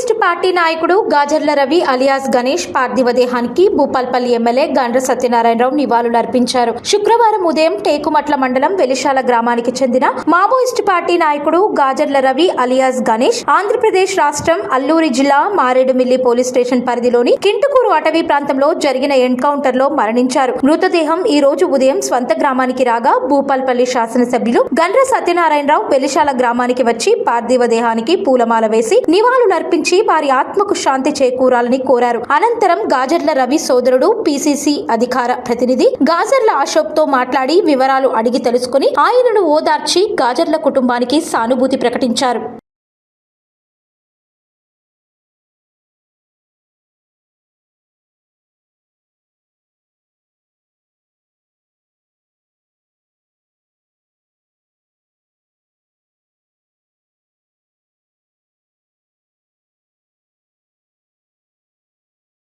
Maoist party నాయకుడు Gajarla Ravi alias Ganesh పార్థివ దేహానికి భూపాల్పల్లి ఎమ్మెల్యే గండ్ర సత్యనారాయణరావు నివాళులర్పించారు. శుక్రవారం ఉదయం టేకుమట్ల మండలం వెలిశాల గ్రామానికి చెందిన మావోయిస్టు పార్టీ నాయకుడు గాజర్ల రవి అలియాస్ గణేష్ ఆంధ్రప్రదేశ్ రాష్ట్రం అల్లూరి జిల్లా మారేడుమిల్లి పోలీస్ స్టేషన్ పరిధిలోని కింటుకూరు అటవీ ప్రాంతంలో జరిగిన ఎన్కౌంటర్లో మరణించారు. మృతదేహం ఈ రోజు ఉదయం స్వంత గ్రామానికి రాగా భూపాల్పల్లి శాసనసభ్యులు గండ్ర సత్యనారాయణరావు వెలిశాల గ్రామానికి వచ్చి పార్థివ దేహానికి పూలమాల వేసి నివాళులర్పించి వారి ఆత్మకు శాంతి చేకూరాలని కోరారు. అనంతరం గాజర్ల రవి సోదరుడు పిసిసి అధికార ప్రతినిధి గాజర్ల అశోక్తో మాట్లాడి వివరాలు అడిగి తెలుసుకుని ఆయనను ఓదార్చి గాజర్ల కుటుంబానికి సానుభూతి ప్రకటించారు.